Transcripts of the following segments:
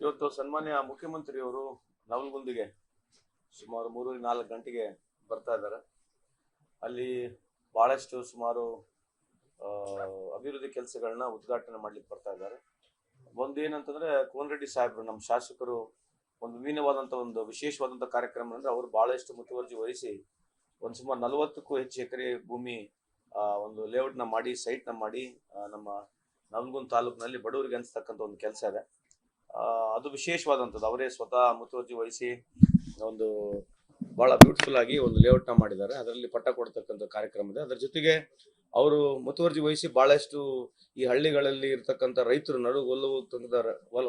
ಇವತ್ತು ಸನ್ಮಾನ್ಯ ಮುಖ್ಯಮಂತ್ರಿಯವರು ನವಲ್ಗುಂದಿಗೆ ಸುಮಾರು ಮೂರು ನಾಲ್ಕು ಗಂಟೆಗೆ ಬರ್ತಾ ಇದ್ದಾರೆ. ಅಲ್ಲಿ ಬಹಳಷ್ಟು ಸುಮಾರು ಅಭಿವೃದ್ಧಿ ಕೆಲಸಗಳನ್ನ ಉದ್ಘಾಟನೆ ಮಾಡ್ಲಿಕ್ಕೆ ಬರ್ತಾ ಇದ್ದಾರೆ. ಒಂದು ಏನಂತಂದ್ರೆ ಕೋನರೆಡ್ಡಿ ಸಾಹೇಬರು ನಮ್ಮ ಶಾಸಕರು ಒಂದು ವಿಭಿನ್ನವಾದಂಥ ಒಂದು ವಿಶೇಷವಾದಂಥ ಕಾರ್ಯಕ್ರಮ ಅಂದ್ರೆ ಅವರು ಬಹಳಷ್ಟು ಮುತುವರ್ಜಿ ವಹಿಸಿ ಒಂದು ಸುಮಾರು ನಲವತ್ತಕ್ಕೂ ಹೆಚ್ಚು ಎಕರೆ ಭೂಮಿ ಒಂದು ಲೇಔಟ್ನ ಮಾಡಿ ಸೈಟ್ನ ಮಾಡಿ ಆ, ನಮ್ಮ ನವಲಗುಂದ ತಾಲೂಕಿನಲ್ಲಿ ಬಡವರಿಗೆ ಅನ್ಸ್ತಕ್ಕಂಥ ಒಂದು ಕೆಲಸ ಇದೆ. ಅದು ವಿಶೇಷವಾದಂಥದ್ದು. ಅವರೇ ಸ್ವತಃ ಮುತುವರ್ಜಿ ವಹಿಸಿ ಒಂದು ಬಹಳ ಬ್ಯೂಟಿಫುಲ್ ಆಗಿ ಒಂದು ಲೇಔಟ್ನ ಮಾಡಿದ್ದಾರೆ. ಅದರಲ್ಲಿ ಪಟ್ಟ ಕೊಡ್ತಕ್ಕಂಥ ಕಾರ್ಯಕ್ರಮ ಇದೆ. ಅದರ ಜೊತೆಗೆ ಅವರು ಮುತುವರ್ಜಿ ವಹಿಸಿ ಬಹಳಷ್ಟು ಈ ಹಳ್ಳಿಗಳಲ್ಲಿ ಇರ್ತಕ್ಕಂಥ ರೈತರು ನಡು ಒಲ್ಲು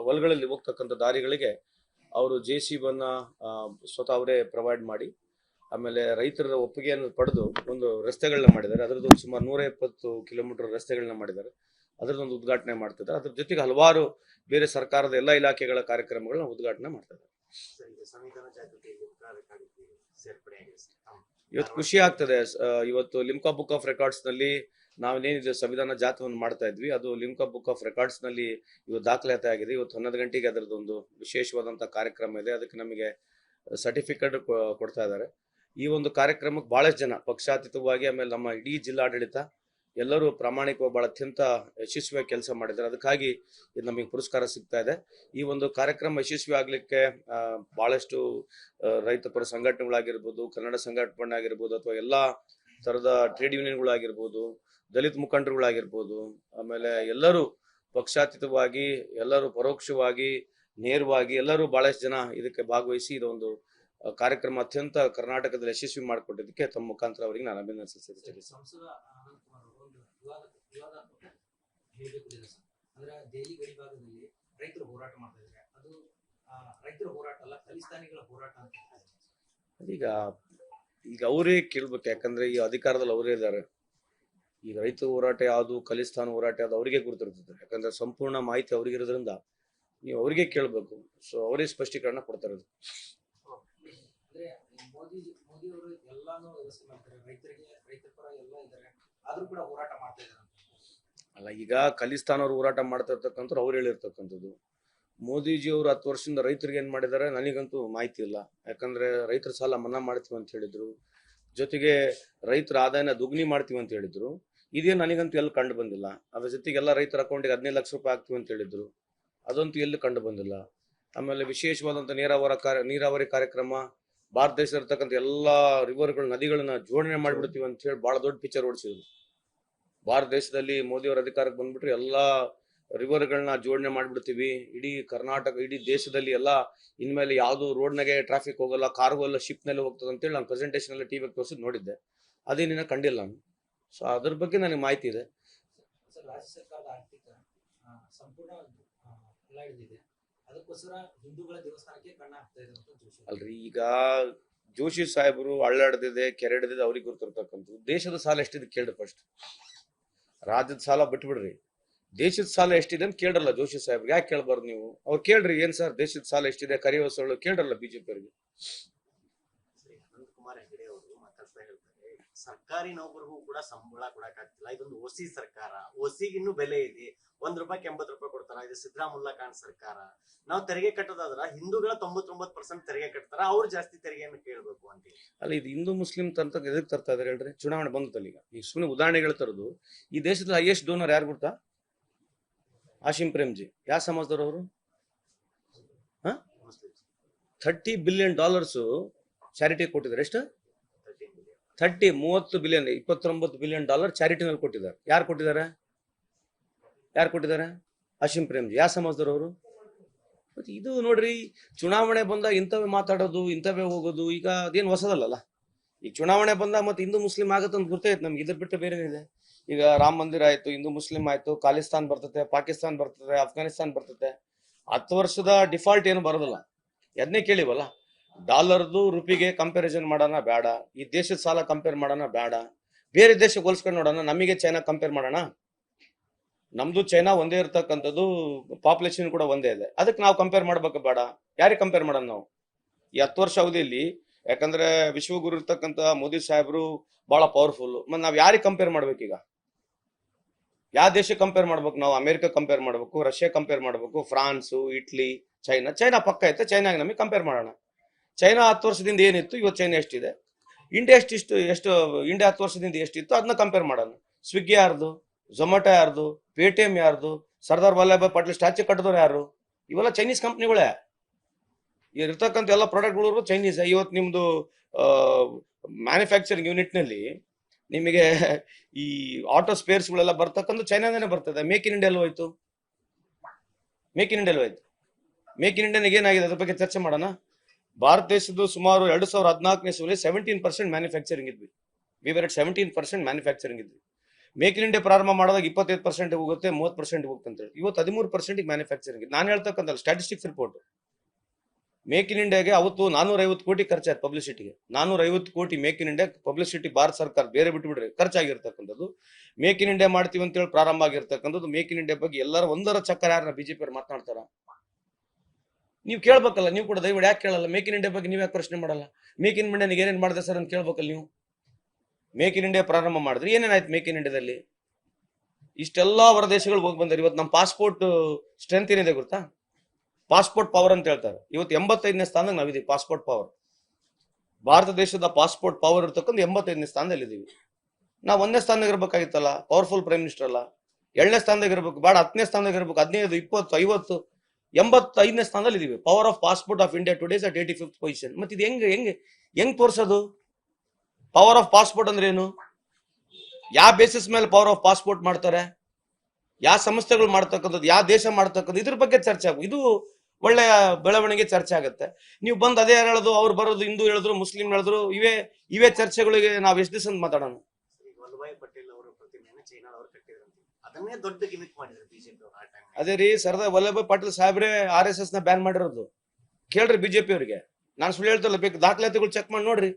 ಹೊಲಗಳಲ್ಲಿ ಹೋಗ್ತಕ್ಕಂಥ ದಾರಿಗಳಿಗೆ ಅವರು ಜೆ ಸಿ ಬನ್ನ ಸ್ವತಃ ಅವರೇ ಪ್ರೊವೈಡ್ ಮಾಡಿ, ಆಮೇಲೆ ರೈತರ ಒಪ್ಪಿಗೆಯನ್ನು ಪಡೆದು ಒಂದು ರಸ್ತೆಗಳನ್ನ ಮಾಡಿದ್ದಾರೆ. ಅದರದ್ದು ಸುಮಾರು ನೂರ ಎಪ್ಪತ್ತು ಕಿಲೋಮೀಟರ್ ರಸ್ತೆಗಳನ್ನ ಮಾಡಿದ್ದಾರೆ. ಅದರದೊಂದು ಉದ್ಘಾಟನೆ ಮಾಡ್ತಿದ್ದಾರೆ. ಅದ್ರ ಜೊತೆಗೆ ಹಲವಾರು ಬೇರೆ ಸರ್ಕಾರದ ಎಲ್ಲ ಇಲಾಖೆಗಳ ಕಾರ್ಯಕ್ರಮಗಳನ್ನ ಉದ್ಘಾಟನೆ ಮಾಡ್ತಾ ಸರ್ ಈಗ ಸಂವಿಧಾನ ಜಾಗೃತಿ ಕಾರ್ಯಕ್ರಮಕ್ಕೆ ಸೇರ್ಪಡೆ ಆಗಿದೆ ಸರ್ ತಾವು. ಇವತ್ತು ಖುಷಿ ಆಗ್ತದೆ. ಇವತ್ತು ಲಿಮ್ಕಾ ಬುಕ್ ಆಫ್ ರೆಕಾರ್ಡ್ಸ್ನಲ್ಲಿ ನಾವೇನೇನಿದೆ ಸಂವಿಧಾನ ಜಾಥವನ್ನು ಮಾಡ್ತಾ ಇದ್ವಿ. ಅದು ಲಿಮ್ಕಾ ಬುಕ್ ಆಫ್ ರೆಕಾರ್ಡ್ಸ್ನಲ್ಲಿ ಇವತ್ತು ದಾಖಲಾತಿ ಆಗಿದೆ. ಇವತ್ತು ಹನ್ನೊಂದು ಗಂಟೆಗೆ ಅದರದೊಂದು ವಿಶೇಷವಾದಂತಹ ಕಾರ್ಯಕ್ರಮ ಇದೆ. ಅದಕ್ಕೆ ನಮಗೆ ಸರ್ಟಿಫಿಕೇಟ್ ಕೊಡ್ತಾ ಇದ್ದಾರೆ. ಈ ಒಂದು ಕಾರ್ಯಕ್ರಮಕ್ಕೆ ಬಹಳಷ್ಟು ಜನ ಪಕ್ಷಾತೀತವಾಗಿ ಆಮೇಲೆ ನಮ್ಮ ಇಡೀ ಜಿಲ್ಲಾಡಳಿತ ಎಲ್ಲರೂ ಪ್ರಾಮಾಣಿಕವಾಗಿ ಬಹಳ ಅತ್ಯಂತ ಯಶಸ್ವಿಯಾಗಿ ಕೆಲಸ ಮಾಡಿದ್ದಾರೆ. ಅದಕ್ಕಾಗಿ ಇದು ನಮಗೆ ಪುರಸ್ಕಾರ ಸಿಗ್ತಾ ಇದೆ. ಈ ಒಂದು ಕಾರ್ಯಕ್ರಮ ಯಶಸ್ವಿ ಆಗ್ಲಿಕ್ಕೆ ಬಹಳಷ್ಟು ರೈತಪರ ರೈತ ಪರ ಸಂಘಟನೆಗಳಾಗಿರ್ಬೋದು, ಕನ್ನಡ ಸಂಘಟನೆ ಆಗಿರ್ಬೋದು, ಅಥವಾ ಎಲ್ಲ ಥರದ ಟ್ರೇಡ್ ಯೂನಿಯನ್ಗಳಾಗಿರ್ಬೋದು, ದಲಿತ ಮುಖಂಡರುಗಳಾಗಿರ್ಬೋದು, ಆಮೇಲೆ ಎಲ್ಲರೂ ಪಕ್ಷಾತೀತವಾಗಿ, ಎಲ್ಲರೂ ಪರೋಕ್ಷವಾಗಿ, ನೇರವಾಗಿ, ಎಲ್ಲರೂ ಬಹಳಷ್ಟು ಜನ ಇದಕ್ಕೆ ಭಾಗವಹಿಸಿ ಇದೊಂದು ಕಾರ್ಯಕ್ರಮ ಅತ್ಯಂತ ಕರ್ನಾಟಕದಲ್ಲಿ ಯಶಸ್ವಿ ಮಾಡಿಕೊಟ್ಟಿದ್ದಕ್ಕೆ ತಮ್ಮ ಮುಖಾಂತರ ಅವರಿಗೆ ನಾನು ಅಭಿನಂದಿಸುತ್ತೇನೆ ಸಂಸದ ಅನಂತಕುಮಾರ್ ಅವರು ಒಂದು ವಿವಾದ ವಿವಾದಾತ್ಮಕ ಹೇಳಬೇಕು ಸರ್ ಅಂದ್ರೆ ದೆಹಲಿ ಗಡಿ ಭಾಗದಲ್ಲಿ ರೈತರು ಹೋರಾಟ ಮಾಡ್ತಾ ಇದ್ದಾರೆ ಅದು ರೈತರ ಹೋರಾಟ ಅಲ್ಲ ಖಲಿಸ್ತಾನಿಗಳ ಹೋರಾಟ ಅಂತ ಹೇಳ್ತಾರೆ ಈಗ ಈಗ ಅವರೇ ಕೇಳ್ಬೇಕು, ಯಾಕಂದ್ರೆ ಈ ಅಧಿಕಾರದಲ್ಲಿ ಅವರೇ ಇದ್ದಾರೆ. ಈಗ ರೈತ ಹೋರಾಟ ಯಾವುದು ಖಲಿಸ್ತಾನ ಹೋರಾಟ ಯಾವುದು ಅವರಿಗೆ ಗುರುತಿರ್ತದೆ. ಯಾಕಂದ್ರೆ ಸಂಪೂರ್ಣ ಮಾಹಿತಿ ಅವ್ರಿಗೆ ಇರೋದ್ರಿಂದ ನೀವು ಅವರಿಗೆ ಕೇಳಬೇಕು. ಸೊ ಅವರೇ ಸ್ಪಷ್ಟೀಕರಣ ಕೊಡ್ತಾರೆ ಅದು. ಅಂದ್ರೆ ಮೋದಿ ಮೋದಿ ಅವರು ಎಲ್ಲಾನು ವ್ಯವಸ್ಥೆ ಮಾಡ್ತಾರೆ. ರೈತರಿಗೆ, ರೈತರ ಪರ ಎಲ್ಲ ಇದ್ದಾರೆ. ಆದ್ರೂ ಕೂಡ ಹೋರಾಟ ಮಾಡ್ತಾ ಇದ್ದಾರೆ ಅಲ್ಲ, ಈಗ ಖಲಿಸ್ತಾನ್ ಅವ್ರು ಹೋರಾಟ ಮಾಡ್ತಾ ಇರ್ತಕ್ಕಂಥವ್ರು ಅವ್ರು ಹೇಳಿರ್ತಕ್ಕಂಥದ್ದು. ಮೋದಿಜಿ ಅವರು ಹತ್ತು ವರ್ಷದಿಂದ ರೈತರಿಗೆ ಏನ್ ಮಾಡಿದ್ದಾರೆ ನನಗಂತೂ ಮಾಹಿತಿ ಇಲ್ಲ. ಯಾಕಂದ್ರೆ ರೈತರ ಸಾಲ ಮನ್ನಾ ಮಾಡ್ತೀವಿ ಅಂತ ಹೇಳಿದ್ರು. ಜೊತೆಗೆ ರೈತರ ಆದಾಯನ ದುಗ್ನಿ ಮಾಡ್ತೀವಿ ಅಂತ ಹೇಳಿದ್ರು. ಇದೇ ನನಗಂತೂ ಎಲ್ಲಿ ಕಂಡು ಬಂದಿಲ್ಲ. ಅದ್ರ ಜೊತೆಗೆ ಎಲ್ಲ ರೈತರ ಅಕೌಂಟಿಗೆ ಹದಿನೈದು ಲಕ್ಷ ರೂಪಾಯಿ ಆಗ್ತೀವಿ ಅಂತ ಹೇಳಿದ್ರು. ಅದಂತೂ ಎಲ್ಲಿ ಕಂಡು ಬಂದಿಲ್ಲ. ಆಮೇಲೆ ವಿಶೇಷವಾದಂಥ ನೀರಾವರಿ ಕಾರ್ಯ, ನೀರಾವರಿ ಕಾರ್ಯಕ್ರಮ, ಭಾರತ ದೇಶದಲ್ಲಿರ್ತಕ್ಕಂಥ ಎಲ್ಲ ರಿವರ್ಗಳು ನದಿಗಳನ್ನ ಜೋಡಣೆ ಮಾಡಿಬಿಡ್ತೀವಿ ಅಂತ ಹೇಳಿ ಬಹಳ ದೊಡ್ಡ ಪಿಕ್ಚರ್ ಓಡಿಸಿದ್ರು. ಭಾರತ ದೇಶದಲ್ಲಿ ಮೋದಿಯವರ ಅಧಿಕಾರಕ್ಕೆ ಬಂದ್ಬಿಟ್ರೆ ಎಲ್ಲ ರಿವರ್ಗಳನ್ನ ಜೋಡಣೆ ಮಾಡಿಬಿಡ್ತೀವಿ. ಇಡೀ ಕರ್ನಾಟಕ ಇಡೀ ದೇಶದಲ್ಲಿ ಎಲ್ಲ ಇನ್ಮೇಲೆ ಯಾವುದು ರೋಡ್ನಾಗೆ ಟ್ರಾಫಿಕ್ ಹೋಗಲ್ಲ ಕಾರ್ಗೋ ಎಲ್ಲ ಶಿಪ್ನಲ್ಲಿ ಹೋಗ್ತದೆ ಅಂತೇಳಿ ನಾನು ಪ್ರೆಸೆಂಟೇಷನ್ ಎಲ್ಲ ಟಿವಿಗೆ ತೋರಿಸಿದ್ ನೋಡಿದ್ದೆ. ಅದೇನಿನ ಕಂಡಿಲ್ಲ ನಾನು. ಸೊ ಅದ್ರ ಬಗ್ಗೆ ನನಗೆ ಮಾಹಿತಿ ಇದೆ. ಅಲ್ರಿ ಈಗ ಜೋಶಿ ಸಾಹೇಬರು ಹಳ್ಳಾಡ್ದಿದೆ ಕೆರೆ ಹಿಡಿದಿದೆ ಅವ್ರಿಗೆ ಗೊತ್ತಿರ್ತಕ್ಕಂಥದ್ದು ದೇಶದ ಸಾಲ ಎಷ್ಟಿದೆ ಕೇಳಿ ಫಸ್ಟ್ ರಾಜ್ಯದ ಸಾಲ ಬಿಟ್ಬಿಡ್ರಿ. ದೇಶದ ಸಾಲ ಎಷ್ಟಿದೆ ಅಂತ ಕೇಳ್ರಲ್ಲ ಜೋಶಿ ಸಾಹೇಬ್ ಯಾಕೆ ಕೇಳ್ಬಾರ್ದು ನೀವು? ಅವ್ರು ಕೇಳ್ರಿ, ಏನ್ ಸರ್? ದೇಶದ ಸಾಲ ಎಷ್ಟಿದೆ? ಕರಿ ಹೊಸಗಳು ಕೇಳ್ರಲ್ಲ ಬಿಜೆಪಿ ಸರ್ಕಾರಿ ನೌಕರಿಗೂ ಕೂಡ ಸಂಬಳ ಕೊಡಕ್ ಆಗ್ತಿಲ್ಲ ಇದೊಂದು ಒಸಿ ಸರ್ಕಾರ. ಒಸಿಗಿನ್ನೂ ಇನ್ನೂ ಬೆಲೆ ಇದೆ. ಒಂದ್ ರೂಪಾಯಿ ಎಂಬತ್ತು ರೂಪಾಯಿ ಕೊಡ್ತಾರ. ಇದು ಸಿದ್ದರಾಮುಲ್ಲಾ ಖಾನ್ ಸರ್ಕಾರ. ನಾವು ತೆರಿಗೆ ಕಟ್ಟೋದಾದ್ರ ಹಿಂದೂಗಳ ತೊಂಬತ್ತೊಂಬತ್ತು ಪರ್ಸೆಂಟ್ ತೆರಿಗೆ ಕಟ್ತಾರ. ಅವ್ರು ಜಾಸ್ತಿ ತೆರಿಗೆಯನ್ನು ಕೇಳಬೇಕು ಅಂತ. ಅಲ್ಲ ಇದು ಹಿಂದೂ ಮುಸ್ಲಿಂ ತಂತ ಎದಕ್ ತರ್ತಾ ಇದಾರೆ ಹೇಳ್ರಿ? ಚುನಾವಣೆ ಬಂತಲ್ಲ ಈಗ. ಈಗ ಸುಮ್ಮನೆ ಉದಾಹರಣೆಗಳು ತರದು ಈ ದೇಶದ ಹೈಯೆಸ್ಟ್ ಡೋನರ್ ಯಾರು ಗೊತ್ತಾ ಆಶಿಂ ಪ್ರೇಮ್ಜಿ. ಯಾವ ಸಮಾಜದವ್ರು ಅವರು? ಥರ್ಟಿ ಬಿಲಿಯನ್ ಡಾಲರ್ಸ್ ಚಾರಿಟಿ ಕೊಟ್ಟಿದ್ದಾರೆ. ಎಷ್ಟು? ಥರ್ಟಿ ಮೂವತ್ತು ಬಿಲಿಯನ್ ಇಪ್ಪತ್ತೊಂಬತ್ತು ಬಿಲಿಯನ್ ಡಾಲರ್ ಚಾರಿಟಿನಲ್ಲಿ ಕೊಟ್ಟಿದ್ದಾರೆ. ಯಾರು ಕೊಟ್ಟಿದ್ದಾರೆ? ಯಾರು ಕೊಟ್ಟಿದ್ದಾರೆ? ಅಶಿಂ ಪ್ರೇಮ್ಜಿ. ಯಾವ ಸಮಾಜದವರು ಮತ್ತೆ ಇದು ನೋಡ್ರಿ, ಚುನಾವಣೆ ಬಂದಾಗ ಇಂಥವೇ ಮಾತಾಡೋದು, ಇಂಥವೇ ಹೋಗೋದು, ಈಗ ಅದೇನು ಹೊಸದಲ್ಲಲ್ಲ. ಈಗ ಚುನಾವಣೆ ಬಂದಾಗ ಮತ್ತೆ ಹಿಂದೂ ಮುಸ್ಲಿಂ ಆಗುತ್ತೆ ಅಂತ ಗೊತ್ತೈತೆ ನಮ್ಗೆ. ಇದ್ರ ಬಿಟ್ಟು ಬೇರೆ ಇದೆ ಈಗ ರಾಮ ಮಂದಿರ ಆಯ್ತು, ಹಿಂದೂ ಮುಸ್ಲಿಂ ಆಯ್ತು, ಖಾಲಿಸ್ತಾನ್ ಬರ್ತದೆ ಪಾಕಿಸ್ತಾನ್ ಬರ್ತದೆ ಅಫ್ಘಾನಿಸ್ತಾನ್ ಬರ್ತದೆ ಹತ್ತು ವರ್ಷದ ಡಿಫಾಲ್ಟ್ ಏನು ಬರೋದಿಲ್ಲ. ಅದನ್ನೇ ಕೇಳಿವಲ್ಲ? ಡಾಲರ್ದು ರುಪಿಗೆ ಕಂಪ್ಯಾರಿಸನ್ ಮಾಡೋಣ ಬೇಡ. ಈ ದೇಶದ ಸಾಲ ಕಂಪೇರ್ ಮಾಡೋಣ ಬೇಡ. ಬೇರೆ ದೇಶಕ್ಕೆ ಹೋಲಿಸ್ಕೊಂಡು ನೋಡೋಣ, ನಮಗೆ ಚೈನಾ ಕಂಪೇರ್ ಮಾಡೋಣ? ನಮ್ದು ಚೈನಾ ಒಂದೇ ಇರ್ತಕ್ಕಂಥದ್ದು ಪಾಪ್ಯುಲೇಷನ್ ಕೂಡ ಒಂದೇ ಇದೆ. ಅದಕ್ಕೆ ನಾವು ಕಂಪೇರ್ ಮಾಡ್ಬೇಕು ಬೇಡ. ಯಾರಿಗೆ ಕಂಪೇರ್ ಮಾಡೋಣ ನಾವು? ಈ ಹತ್ತು ವರ್ಷ ಅವಧಿಯಲ್ಲಿ, ಯಾಕಂದ್ರೆ ವಿಶ್ವಗುರು ಇರ್ತಕ್ಕಂಥ ಮೋದಿ ಸಾಹೇಬರು ಬಹಳ ಪವರ್ಫುಲ್ ಮತ್ತೆ ನಾವು ಯಾರಿಗೆ ಕಂಪೇರ್ ಮಾಡ್ಬೇಕೀಗ? ಯಾವ ದೇಶಕ್ಕೆ ಕಂಪೇರ್ ಮಾಡ್ಬೇಕು ನಾವು? ಅಮೆರಿಕ ಕಂಪೇರ್ ಮಾಡ್ಬೇಕು, ರಷ್ಯಾ ಕಂಪೇರ್ ಮಾಡ್ಬೇಕು, ಫ್ರಾನ್ಸು, ಇಟ್ಲಿ, ಚೈನಾ. ಚೈನಾ ಪಕ್ಕ ಐತೆ, ಚೈನಾಗೆ ನಮಗೆ ಕಂಪೇರ್ ಮಾಡೋಣ. ಚೈನಾ ಹತ್ತು ವರ್ಷದಿಂದ ಏನಿತ್ತು, ಇವತ್ತು ಚೈನಾ ಎಷ್ಟಿದೆ? ಇಂಡಿಯಾ ಎಷ್ಟಿಷ್ಟು ಎಷ್ಟು, ಇಂಡಿಯಾ ಹತ್ತು ವರ್ಷದಿಂದ ಎಷ್ಟಿತ್ತು, ಅದನ್ನ ಕಂಪೇರ್ ಮಾಡೋಣ. ಸ್ವಿಗ್ಗಿ ಯಾರ್ದು? ಝೊಮ್ಯಾಟೊ ಯಾರ್ದು? ಪೇಟಿಎಂ ಯಾರ್ದು? ಸರ್ದಾರ್ ವಲ್ಲಭಾಯ್ ಪಟೇಲ್ ಸ್ಟ್ಯಾಚ್ಯೂ ಕಟ್ಟಿದವ್ರು ಯಾರು? ಇವೆಲ್ಲ ಚೈನೀಸ್ ಕಂಪ್ನಿಗಳೇ ಇರ್ತಕ್ಕಂಥ ಎಲ್ಲ ಪ್ರಾಡಕ್ಟ್ಗಳು ಚೈನೀಸ್ ಇವತ್ತು ನಿಮ್ಮದು ಮ್ಯಾನುಫ್ಯಾಕ್ಚರಿಂಗ್ ಯೂನಿಟ್ನಲ್ಲಿ ನಿಮಗೆ ಈ ಆಟೋ ಸ್ಪೇರ್ಸ್ಗಳೆಲ್ಲ ಬರ್ತಕ್ಕಂಥ ಚೈನಾದೇನೆ ಬರ್ತದೆ. ಮೇಕ್ ಇನ್ ಇಂಡಿಯಾ ಹೋಯ್ತು. ಮೇಕ್ ಇನ್ ಇಂಡಿಯಾ ಹೋಯ್ತು. ಮೇಕ್ ಇನ್ ಇಂಡಿಯಾನಿಗೆ ಏನಾಗಿದೆ? ಅದ್ರ ಬಗ್ಗೆ ಚರ್ಚೆ ಮಾಡೋಣ. ಭಾರತ ದೇಶದ್ದು ಸುಮಾರು ಎರಡು ಸಾವಿರ ಹದಿನಾಲ್ಕನೇ ಇಸ್ವಿಯಲ್ಲಿ ಸೆವೆಂಟೀನ್ ಪರ್ಸೆಂಟ್ ಮ್ಯಾನುಫ್ಯಾಕ್ಚರಿಂಗ್ ಇದ್ವಿ. We were seventeen percent manufacturing ಇದ್ವಿ. ಮೇಕ್ ಇನ್ ಇಂಡಿಯಾ ಪ್ರಾರಂಭ ಮಾಡಿದಾಗ ಇಪ್ಪತ್ತೈದು ಪರ್ಸೆಂಟ್ ಹೋಗುತ್ತೆ, ಮೂವತ್ತು ಪರ್ಸೆಂಟ್ ಹೋಗುತ್ತೆ ಅಂತ ಹೇಳಿ. ಇವತ್ತು ಹದಿಮೂರು ಪರ್ಸೆಂಟ್ ಮ್ಯಾನುಫ್ಯಾಕ್ಚರಿಂಗ್ ನಾನು ಹೇಳ್ತಕ್ಕಂಥ ಸ್ಟಾಟಿಸ್ಟಿಕ್ಸ್ ರಿಪೋರ್ಟ್ ಮೇಕ್ ಇನ್ ಇಂಡಿಯಾಗೆ ಅವತ್ತು ನಾನೂರ ಐವತ್ತು ಕೋಟಿ ಖರ್ಚಾಯ್ತು ಪಬ್ಲಿಸಿಟಿಗೆ ನಾನೂರ ಐವತ್ತು ಕೋಟಿ make in India publicity Bharat ಸರ್ಕಾರ ಬೇರೆ ಬಿಟ್ಬಿಡ್ರಿ ಖರ್ಚಾಗಿರ್ತಕ್ಕಂಥದ್ದು. ಮೇಕ್ ಇನ್ ಇಂಡಿಯಾ ಮಾಡ್ತೀವಿ ಅಂತ ಹೇಳಿ ಪ್ರಾರಂಭ ಆಗಿರ್ತಕ್ಕಂಥದ್ದು. ಮೇಕ್ ಇನ್ ಇಂಡಿಯಾ ಬಗ್ಗೆ ಎಲ್ಲರೂ ಒಂದರ ಚಕ್ಕರ ಯಾರನ್ನ ಬಿಜೆಪಿ ಅವ್ರು ಮಾತನಾಡ್ತಾರ? ನೀವು ಕೇಳ್ಬೇಕಲ್ಲ, ನೀವು ಕೂಡ ದಯವಿಟ್ಟು ಯಾಕೆ ಕೇಳಲ್ಲ? ಮೇಕ್ ಇನ್ ಇಂಡಿಯಾ ಬಗ್ಗೆ ನೀವು ಯಾಕೆ ಪ್ರಶ್ನೆ ಮಾಡಲ್ಲ? ಮೇಕ್ ಇನ್ ಇಂಡಿಯಾನಿಗೆ ಏನೇನು ಮಾಡಿದೆ ಸರ್ ಅಂತ ಕೇಳ್ಬೇಕಲ್ಲ ನೀವು? ಮೇಕ್ ಇನ್ ಇಂಡಿಯಾ ಪ್ರಾರಂಭ ಮಾಡಿದ್ರಿ ಏನೇನಾಯ್ತು ಮೇಕ್ ಇನ್ ಇಂಡಿಯಾದಲ್ಲಿ ಇಷ್ಟೆಲ್ಲ ಹೊರ ದೇಶಗಳು ಹೋಗಿ ಬಂದಾರೆ. ಇವತ್ತು ನಮ್ಮ ಪಾಸ್ಪೋರ್ಟ್ ಸ್ಟ್ರೆಂತ್ ಏನಿದೆ ಗೊತ್ತಾ? ಪಾಸ್ಪೋರ್ಟ್ ಪವರ್ ಅಂತ ಹೇಳ್ತಾರೆ. ಇವತ್ತು ಎಂಬತ್ತೈದನೇ ಸ್ಥಾನದಾಗ ನಾವಿದ್ದೀವಿ ಪಾಸ್ಪೋರ್ಟ್ ಪವರ್ ಭಾರತ ದೇಶದ ಪಾಸ್ಪೋರ್ಟ್ ಪವರ್ ಇರ್ತಕ್ಕಂಥ ಎಂಬತ್ತೈದನೇ ಸ್ಥಾನದಲ್ಲಿ ಇದೀವಿ. ನಾವು ಒಂದನೇ ಸ್ಥಾನದಾಗ ಇರ್ಬೇಕಾಗಿತ್ತಲ್ಲ? ಪವರ್ಫುಲ್ ಪ್ರೈಮ್ ಮಿನಿಸ್ಟರ್ ಅಲ್ಲ. ಎರಡನೇ ಸ್ಥಾನದಾಗ ಇರ್ಬೇಕು, ಬೇಡ, ಹತ್ತನೇ ಸ್ಥಾನದಾಗ ಇರ್ಬೇಕು, ಹದಿನೈದು, ಇಪ್ಪತ್ತು, ಐವತ್ತು ಎಂಬತ್ತೈದನೇ ಸ್ಥಾನದಲ್ಲಿ ಇದೀವಿ power of passport of India today's at eighty fifth position ಮತ್ತೆ ಇದು ಹೆಂಗ್ ಹೆಂಗ್ ಹೆಂಗ್ ತೋರಿಸೋದು? ಪವರ್ ಆಫ್ ಪಾಸ್ಪೋರ್ಟ್ ಅಂದ್ರೆ ಏನು? ಯಾವ ಬೇಸಿಸ್ ಮೇಲೆ ಪವರ್ ಆಫ್ ಪಾಸ್ಪೋರ್ಟ್ ಮಾಡ್ತಾರೆ? ಯಾವ ಸಂಸ್ಥೆಗಳು ಮಾಡ್ತಕ್ಕಂಥದ್ದು ಯಾವ ದೇಶ ಮಾಡ್ತಕ್ಕಂಥದ್ದು, ಇದ್ರ ಬಗ್ಗೆ ಚರ್ಚೆ ಆಗು ಇದು ಒಳ್ಳೆಯ ಬೆಳವಣಿಗೆ ಚರ್ಚೆ ಆಗುತ್ತೆ. ನೀವು ಬಂದು ಅದೇ ಹೇಳೋದು, ಅವ್ರು ಬರೋದು, ಹಿಂದೂ ಹೇಳಿದ್ರು, ಮುಸ್ಲಿಂ ಹೇಳಿದ್ರು, ಇವೇ ಇವೇ ಚರ್ಚೆಗಳಿಗೆ ನಾವು ಎಷ್ಟು ದಿವಸ ಮಾತಾಡೋಣ? ಅದನ್ನೇ ದೊಡ್ಡ ಗಿಮಿಕ್ ಮಾಡಿದ್ರು ಬಿಜೆಪಿ ಅವರು ಆ ಟೈಮ್ ಅದೇ ರೀ ಸರ್ದಾರ್ ವಲ್ಲಭಾಯ್ ಪಟೇಲ್ ಸಾಹೇಬ್ರೆ ಆರ್ ಎಸ್ ಎಸ್ನ ಬ್ಯಾನ್ ಮಾಡಿರೋದು. ಕೇಳ್ರಿ ಬಿಜೆಪಿ ಅವರಿಗೆ. ನಾನು ಸುಳ್ಳು ಹೇಳ್ತಲ್ಲ ಬೇಕು ದಾಖಲಾತಿಗಳು ಚೆಕ್ ಮಾಡಿ ನೋಡ್ರಿ.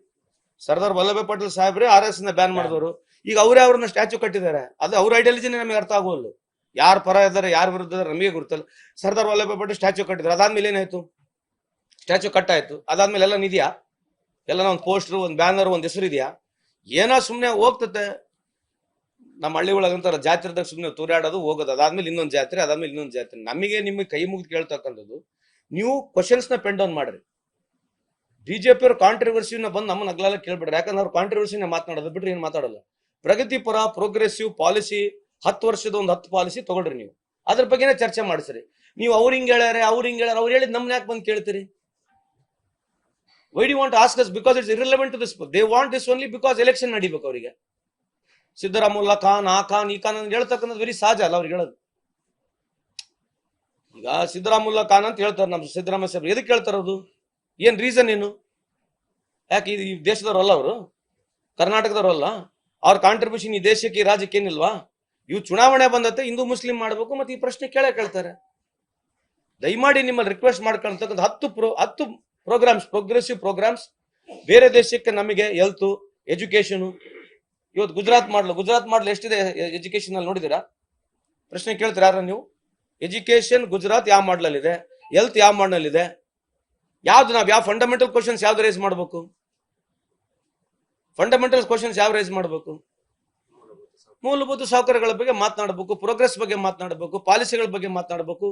ಸರ್ದಾರ್ ವಲ್ಲಭಾಯ್ ಪಟೇಲ್ ಸಾಹೇಬ್ರೆ ಆರ್ ಎಸ್ನ ಬ್ಯಾನ್ ಮಾಡಿದವರು. ಈಗ ಅವರೇ ಅವ್ರನ್ನ ಸ್ಟ್ಯಾಚು ಕಟ್ಟಿದ್ದಾರೆ. ಅದು ಅವ್ರ ಐಡಿಯಾಲಜಿನೇ ನಮಗೆ ಅರ್ಥ ಆಗೋಲ್ಲ ಯಾರ ಪರ ಇದ್ದಾರೆ ಯಾರ ವಿರುದ್ಧ ಇದ್ದಾರೆ ನಮಗೆ ಗೊತ್ತಲ್ಲ. ಸರ್ದಾರ್ ವಲ್ಲಭಾಯ್ ಪಟೇಲ್ ಸ್ಟ್ಯಾಚು ಕಟ್ಟಿದ್ರು. ಅದಾದ್ಮೇಲೆ ಏನಾಯ್ತು? ಸ್ಟ್ಯಾಚ್ಯೂ ಕಟ್ಟಾಯ್ತು ಅದಾದ್ಮೇಲೆ ಎಲ್ಲ ಇದೆಯಾ ಎಲ್ಲ ಒಂದು ಪೋಸ್ಟರ್ ಒಂದು ಬ್ಯಾನರ್ ಒಂದು ಹೆಸರು ಇದೆಯಾ ಏನೋ ಸುಮ್ಮನೆ ಹೋಗ್ತತೆ. ನಮ್ಮ ಹಳ್ಳಿ ಒಳಗಂತಾರ ಜಾತ್ರೆದಾಗ ಸುಮ್ಮನೆ ತೂರಾಡೋದು, ಹೋಗೋದು. ಅದಾದ್ಮೇಲೆ ಇನ್ನೊಂದು ಜಾತ್ರೆ, ಅದಾದ್ಮೇಲೆ ಇನ್ನೊಂದು ಜಾತ್ರೆ. ನಮಗೆ ನಿಮಗೆ ಕೈ ಮುಗಿದು ಕೇಳ್ತಕ್ಕಂಥದ್ದು, ನೀವು ಕ್ವಶನ್ಸ್ನ ಪೆಂಡ್ ಡೌನ್ ಮಾಡ್ರಿ. ಬಿಜೆಪಿ ಅವ್ರ ಕಾಂಟ್ರವರ್ಸಿನ ಬಂದು ನಮ್ಮನ್ನ ಅಗ್ಲೆಲ್ಲ ಕೇಳ್ಬಿಡ್ರಿ. ಯಾಕಂದ್ರೆ ಅವ್ರು ಕಾಂಟ್ರವರ್ಸಿನ ಮಾತನಾಡೋದು ಬಿಟ್ರೆ ಏನು ಮಾತಾಡಲ್ಲ. ಪ್ರಗತಿಪರ ಪ್ರೋಗ್ರೆಸಿವ್ ಪಾಲಿಸಿ ಹತ್ತು ವರ್ಷದ ಒಂದು ಹತ್ತು ಪಾಲಿಸಿ ತಗೊಳ್ರಿ ನೀವು. ಅದ್ರ ಬಗ್ಗೆನೇ ಚರ್ಚೆ ಮಾಡಿಸ್ರಿ. ನೀವು ಅವ್ರು ಹಿಂಗ್ ಹೇಳ್ಯಾರೆ, ಅವ್ರು ಹಿಂಗ್ ಹೇಳ್ಯಾರ, ಅವ್ರು ಹೇಳಿದ್ ನಮ್ನ ಯಾಕೆ ಬಂದು ಕೇಳ್ತೀರಿ? Why the want ask because it's irrelevant to this they want this only because election ನಡಿಬೇಕು ಅವರಿಗೆ. ಸಿದ್ದರಾಮುಲ್ಲಾ ಖಾನ್, ಆ ಖಾನ್, ಈ ಖಾನ್ ಅಂತ ಹೇಳ್ತಕ್ಕಂಥದ್ದು ವೆರಿ ಸಹಜ ಅಲ್ಲ ಅವ್ರಿಗೆ ಹೇಳೋದು. ಈಗ ಸಿದ್ದರಾಮುಲ್ಲಾ ಖಾನ್ ಅಂತ ಹೇಳ್ತಾರೆ ನಮ್ಮ ಸಿದ್ದರಾಮಯ್ಯ ಸಾಹೇಬ್ರು. ಎದಕ್ಕೆ ಹೇಳ್ತಾರದು ಏನು ರೀಸನ್ ಏನು? ಯಾಕೆ ಈ ದೇಶದವ್ರಲ್ಲ ಅವರು? ಕರ್ನಾಟಕದವ್ರಲ್ಲ? ಅವ್ರ ಕಾಂಟ್ರಿಬ್ಯೂಷನ್ ಈ ದೇಶಕ್ಕೆ, ಈ ರಾಜ್ಯಕ್ಕೆ ಏನಿಲ್ವಾ? ಇವು ಚುನಾವಣೆ ಬಂದತ್ತೆ, ಹಿಂದೂ, ಮುಸ್ಲಿಂ ಮಾಡಬೇಕು ಮತ್ತೆ ಈ ಪ್ರಶ್ನೆ ಕೇಳೇ ಕೇಳ್ತಾರೆ. ದಯಮಾಡಿ ನಿಮ್ಮಲ್ಲಿ ರಿಕ್ವೆಸ್ಟ್ ಮಾಡ್ಕೊಳ್ತಕ್ಕಂಥ ಹತ್ತು ಪ್ರೋ ಹತ್ತು ಪ್ರೋಗ್ರಾಮ್ಸ್ ಪ್ರೋಗ್ರೆಸಿವ್ ಪ್ರೋಗ್ರಾಮ್ಸ್ ಬೇರೆ ದೇಶಕ್ಕೆ ನಮಗೆ ಹೆಲ್ತು ಎಜುಕೇಶನ್ ಇವತ್ತು ಗುಜರಾತ್ ಮಾಡಲು ಗುಜರಾತ್ ಮಾಡಲು ಎಷ್ಟಿದೆ ಎಜುಕೇಶನ್ ಅಲ್ಲಿ ನೋಡಿದಿರಾ ಪ್ರಶ್ನೆ ಕೇಳ್ತೀರಾ ಯಾರ ನೀವು? ಎಜುಕೇಶನ್ ಗುಜರಾತ್ ಯಾವ ಮಾಡಲಲ್ಲಿದೆ? ಹೆಲ್ತ್ ಯಾವ ಮಾಡಲಲ್ಲಿದೆ ಯಾವ್ದು ನಾವು ಯಾವ ಫಂಡಮೆಂಟಲ್ ಕ್ವಶನ್ಸ್ ಯಾವ್ದು ರೈಸ್ ಮಾಡಬೇಕು? ಫಂಡಮೆಂಟಲ್ ಕ್ವಶನ್ಸ್ ಯಾವ ರೈಸ್ ಮಾಡಬೇಕು? ಮೂಲಭೂತ ಸೌಕರ್ಯ ಮೂಲಭೂತ ಸೌಕರ್ಯಗಳ ಬಗ್ಗೆ ಮಾತನಾಡಬೇಕು ಪ್ರೋಗ್ರೆಸ್ ಬಗ್ಗೆ ಮಾತನಾಡಬೇಕು ಪಾಲಿಸಿಗಳ ಬಗ್ಗೆ ಮಾತನಾಡಬೇಕು.